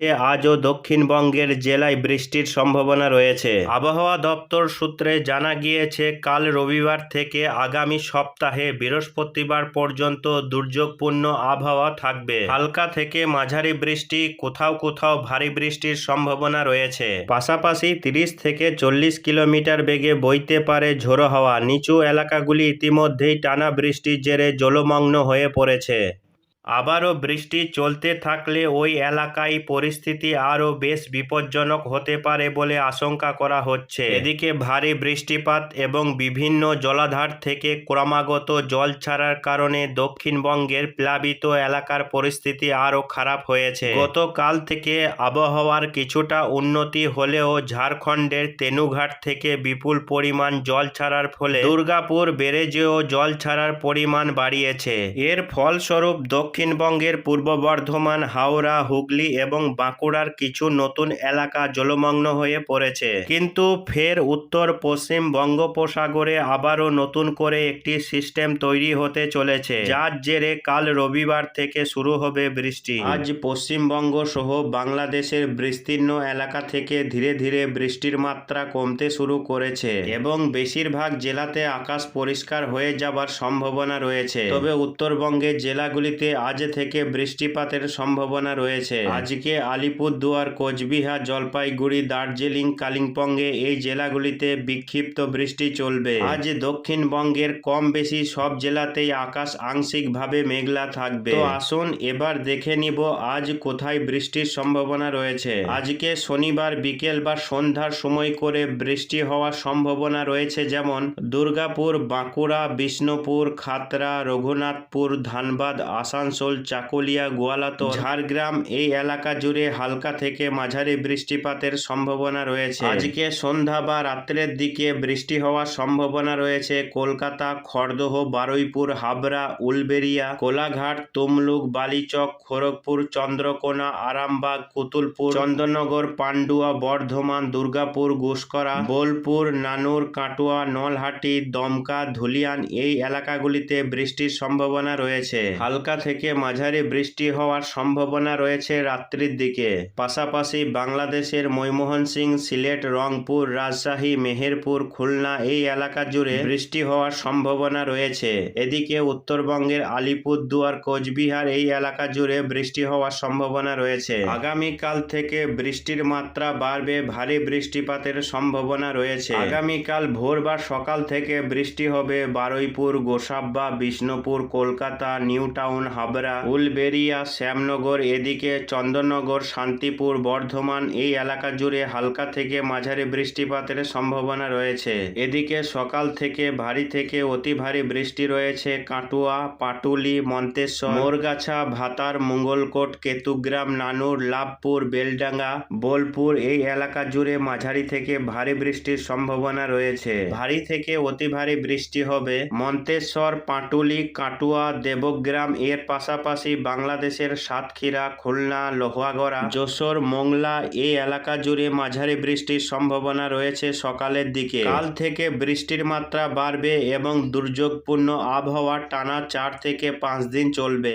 এ আজও দক্ষিণবঙ্গের জেলায় বৃষ্টির সম্ভাবনা রয়েছে। আবহাওয়া দপ্তর সূত্রে জানা গিয়েছে, কাল রবিবার থেকে আগামী সপ্তাহে বৃহস্পতিবার পর্যন্ত দুর্যোগপূর্ণ আবহাওয়া থাকবে। হালকা থেকে মাঝারি বৃষ্টি, কোথাও কোথাও ভারী বৃষ্টির সম্ভাবনা রয়েছে। পাশাপাশি তিরিশ থেকে চল্লিশ কিলোমিটার বেগে বইতে পারে ঝোড়ো হাওয়া। নিচু এলাকাগুলি ইতিমধ্যেই টানা বৃষ্টির জেরে জলমগ্ন হয়ে পড়েছে। আবারও বৃষ্টি চলতে থাকলে ওই এলাকায় পরিস্থিতি আরও বেশ বিপজ্জনক হতে পারে বলে আশঙ্কা করা হচ্ছে। এদিকে ভারী বৃষ্টিপাত এবং বিভিন্ন জলাধার থেকে ক্রমাগত জল ছাড়ার কারণে দক্ষিণবঙ্গের প্লাবিত এলাকার পরিস্থিতি আরও খারাপ হয়েছে। গতকাল থেকে আবহাওয়ার কিছুটা উন্নতি হলেও ঝাড়খণ্ডের তেনুঘাট থেকে বিপুল পরিমাণ জল ছাড়ার ফলে দুর্গাপুর ব্যারেজেও জল ছাড়ার পরিমাণ বাড়িয়েছে। এর ফলস্বরূপ দক্ষিণবঙ্গের পূর্ব বর্ধমান, হাওড়া, হুগলি এবং বাঁকুড়ার কিছু নতুন এলাকা জলমগ্ন হয়ে পড়েছে। কিন্তু ফের উত্তর পশ্চিম বঙ্গোপসাগরে আবারও নতুন করে একটি সিস্টেম তৈরি হতে চলেছে। যার জেরে কাল রবিবার থেকে শুরু হবে বৃষ্টি। আজ পশ্চিমবঙ্গ সহ বাংলাদেশের বিস্তীর্ণ এলাকা থেকে ধীরে ধীরে বৃষ্টির মাত্রা কমতে শুরু করেছে এবং বেশিরভাগ জেলাতে আকাশ পরিষ্কার হয়ে যাবার সম্ভাবনা রয়েছে। তবে উত্তরবঙ্গের জেলাগুলিতে আজ থেকে বৃষ্টিপাতের সম্ভাবনা রয়েছে। আজকে আলিপুরদুয়ার, কোচবিহার, জলপাইগুড়ি, দার্জিলিং, কালিম্পংয়ে এই জেলাগুলিতে বিক্ষিপ্ত বৃষ্টি চলবে। আজ দক্ষিণবঙ্গের কম বেশি সব জেলাতেই আকাশ আংশিকভাবে মেঘলা থাকবে। তো আসুন এবার দেখে নিব আজ কোথায় বৃষ্টির সম্ভাবনা রয়েছে। আজকে শনিবার বিকেল বা সন্ধ্যার সময় করে বৃষ্টি হওয়ার সম্ভাবনা রয়েছে যেমন দুর্গাপুর, বাঁকুড়া, বিষ্ণুপুর খাতড়া রঘুনাথপুর, ধানবাদ আসানসোল চাকুলিয়া গোয়ালাতো ঝাড়গ্রাম এই এলাকা জুড়ে হালকা থেকে মাঝারি বৃষ্টিপাতের সম্ভাবনা রয়েছে। আজকে সন্ধ্যা বা রাত্রের দিকে বৃষ্টি হওয়ার সম্ভাবনা রয়েছে। কলকাতা খড়দহ বারুইপুর হাবড়া উলবেরিয়া কোলাঘাট তমলুক বালিচক খড়গপুর চন্দ্রকোনা আরামবাগ কুতুলপুর চন্দননগর পান্ডুয়া বর্ধমান দুর্গাপুর গুসকরা বোলপুর নানুর কাটুয়া নলহাটি দমকা ধুলিয়ান এই এলাকাগুলিতে বৃষ্টির সম্ভাবনা রয়েছে। হালকা থেকে মাঝারি বৃষ্টি হওয়ার সম্ভাবনা রয়েছে রাত্রির দিকে। পাশাপাশি বাংলাদেশের ময়মোহন সিং সিলেট, রংপুর, রাজশাহী, মেহেরপুর, খুলনা এই এলাকা জুড়ে বৃষ্টি হওয়ার সম্ভাবনা রয়েছে। এদিকে উত্তরবঙ্গের আলিপুরদুয়ার, কোচবিহার এই এলাকা জুড়ে বৃষ্টি হওয়ার সম্ভাবনা রয়েছে। আগামীকাল থেকে বৃষ্টির মাত্রা বাড়বে, ভারী বৃষ্টিপাতের সম্ভাবনা রয়েছে। আগামীকাল ভোর বা সকাল থেকে বৃষ্টি হবে, বারুইপুর, গোসাব্বা, বিষ্ণুপুর, কলকাতা নিউ টাউন হাবড়া উলবেরিয়া শ্যামনগর, এদিকে চন্দননগর, শান্তিপুর, বর্ধমান এই এলাকা জুড়ে হালকা থেকে মাঝারি বৃষ্টিপাতের সম্ভাবনা রয়েছে। এদিকে সকাল থেকে ভারী থেকে অতি ভারী বৃষ্টি রয়েছে কাটুয়া, পাটুলি, মন্তেশ্বর, মোরগাছা, ভাতার, মঙ্গলকোট, কেতুগ্রাম, নানুর, লাভপুর, বেলডাঙ্গা, বোলপুর এই এলাকা জুড়ে মাঝারি থেকে ভারী বৃষ্টির সম্ভাবনা রয়েছে। ভারী থেকে অতি ভারী বৃষ্টি হবে মন্তেশ্বর, পাটুলি, কাটুয়া, দেবগ্রাম এর পাশাপাশি বাংলাদেশের সাতক্ষীরা, খুলনা, লোহাগড়া, যশোর, মোংলা এই এলাকা জুড়ে মাঝারি বৃষ্টির সম্ভাবনা রয়েছে সকালের দিকে। কাল থেকে বৃষ্টির মাত্রা বাড়বে এবং দুর্যোগপূর্ণ আবহাওয়া টানা চার থেকে পাঁচ দিন চলবে।